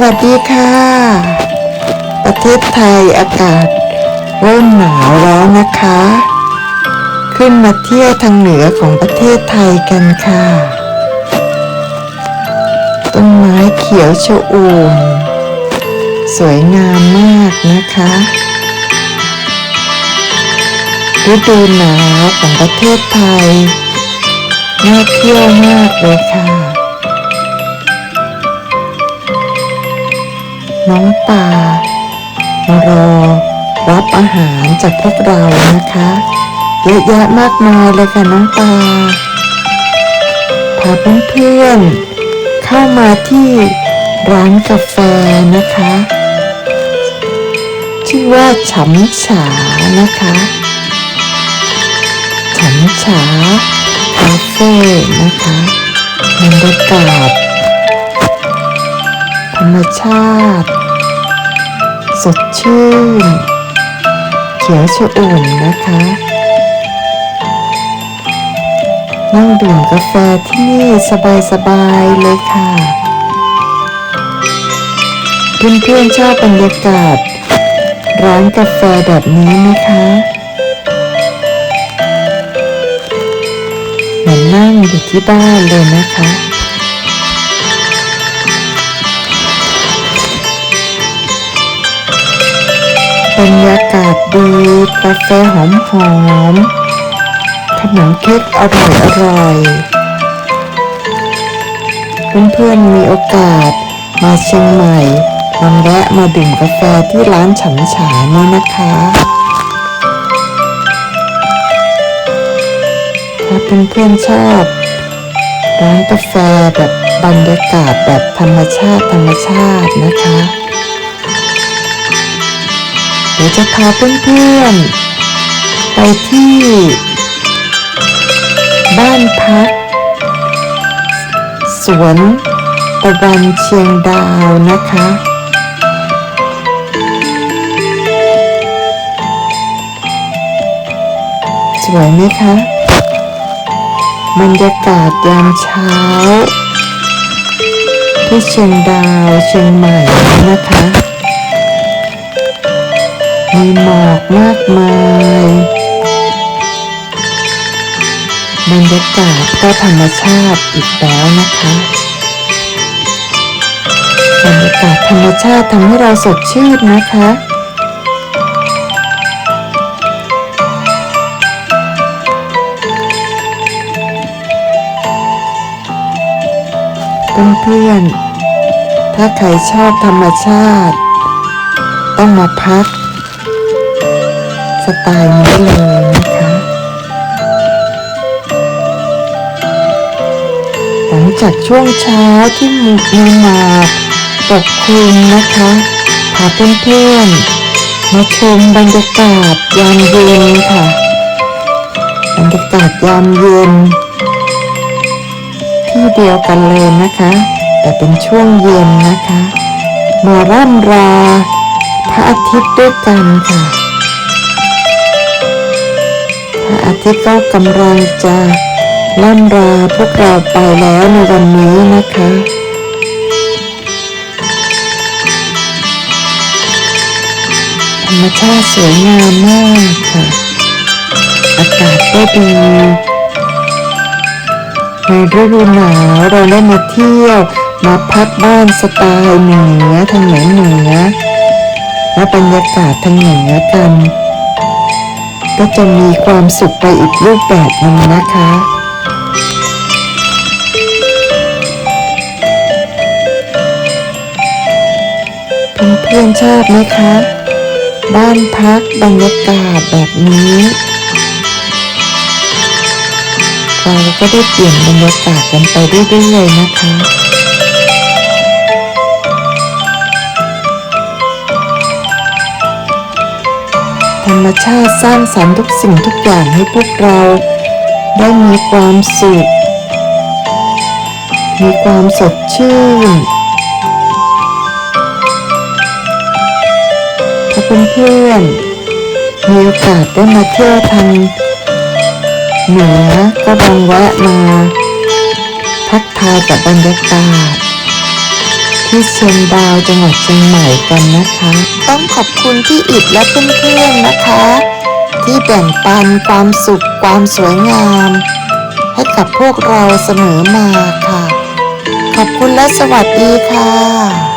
วัสดีค่ะ ประเทศไทยอากาศ เริ่มหนาวแล้วนะคะ ขึ้นมาเที่ยวทางเหนือของประเทศไทยกันค่ะต้นไม้เขียวชอุ่มสวยงามมากนะคะฤดูหนาวของประเทศไทยน่าเที่ยวมากเลยค่ะ น้องปลามารอรับอาหารจากพวกเรานะคะเยอะแยะมากมายเลยค่ะน้องปลาพาเพื่อนๆเข้ามาที่ร้านกาแฟนะคะ ชื่อว่าฉำฉานะคะฉำฉาคาเฟ่นะคะบรรยากาศ รรมชาติ สดชื่น เขียวชอุ่นนะคะ นั่งดื่มกาแฟที่นี่สบายๆเลยค่ะ เพื่อนๆชอบบรรยากาศ ร้านกาแฟแบบนี้ไหมคะเหมือนนั่งอยู่ที่บ้านเลยนะคะากาศดี กาแฟหอมหอมขนมเค้กอร่อยอร่อยเพื่อนๆมีโอกาสมาเชียงใหม่ลองแวะมาดื่มกาแฟที่ร้านฉำฉานี่นะคะถ้าเพื่อนๆชอบร้านกาแฟแบบบรรยากาศแบบธรรมชาติธรรมชาตินะคะ เดี๋ยวจะพาเพื่อนๆ ไปที่ บ้านพัก สวนตะวันเชียงดาวนะคะ สวยไหมคะบรรยากาศยามเช้า ที่เชียงดาวเชียงใหม่นะคะ มีหมอกมากมายบรรยากาศก็ธรรมชาติอีกแล้วนะคะบรรยากาศธรรมชาติทำให้เราสดชื่นนะคะเพื่อนๆถ้าใครชอบธรรมชาติ ต้องมาพัก ไตล์นี้เลยนะคะหลังจากช่วงเช้าที่มีหมอกปกคลุมนะคะพาเพื่อนๆมาชมบรรยากาศยามเย็นค่ะบรรยากาศยามเย็นที่เดียวกันเลยนะคะ แต่เป็นช่วงเย็นนะคะ มาร่ำราพระอาทิตย์ด้วยกันค่ะ ระอาทิตย์ก็กำลังจะล่ำราพวกเราไปแล้วในวันนี้นะคะธรรมชาติสวยงามมากค่ะ อากาศก็ดีในฤดูหนาวเราได้มาเที่ยวมาพักบ้านสไตล์เหนือทางเหนือเหนือและบรรยากาศทางเหนือกัน ก็จะมีความสุขไปอีกรูปแบบหนึ่งนะคะเพื่อนๆชอบไหมคะ บ้านพักบรรยากาศแบบนี้เราก็ได้เปลี่ยนบรรยากาศกันไปเรื่อยๆนะคะ ธรรมชาติสร้างสรรค์ทุกสิ่งทุกอย่างให้พวกเราได้มีความสุข มีความสดชื่น ถ้าเพื่อนๆมีโอกาสได้มาเที่ยวทางเหนือก็ลองแวะมาทักทายกับบรรยากาศ ที่เชียงดาวจังหวัดเชียงใหม่กันนะคะ ต้องขอบคุณพี่อิดและเพื่อนๆนะคะ ที่แบ่งปันความสุขความสวยงาม ให้กับพวกเราเสมอมาค่ะ ขอบคุณและสวัสดีค่ะ